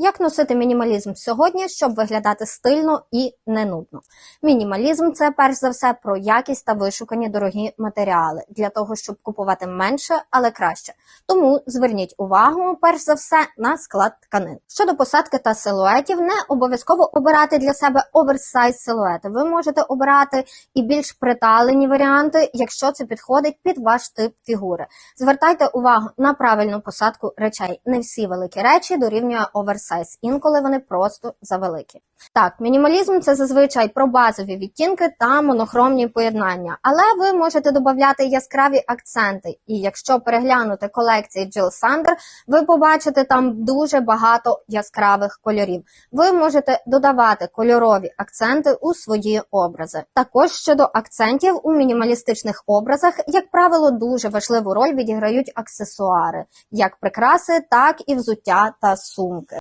Як носити мінімалізм сьогодні, щоб виглядати стильно і не нудно? Мінімалізм це перш за все про якість та вишукані дорогі матеріали для того, щоб купувати менше, але краще. Тому зверніть увагу перш за все на склад тканин. Щодо посадки та силуетів, не обов'язково обирати для себе оверсайз силуети. Ви можете обирати і більш приталені варіанти, якщо це підходить під ваш тип фігури. Звертайте увагу на правильну посадку речей. Не всі великі речі дорівнює оверсайз, інколи вони просто завеликі. Так, мінімалізм це зазвичай про базові відтінки та монохромні поєднання, але ви можете додати яскраві акценти. І якщо переглянути колекції Jill Sander, ви побачите там дуже багато яскравих кольорів. Ви можете додавати кольорові акценти у свої образи. Також щодо акцентів у мінімалістичних образах, як правило, дуже важливу роль відіграють аксесуари, як прикраси, так і взуття та сумки.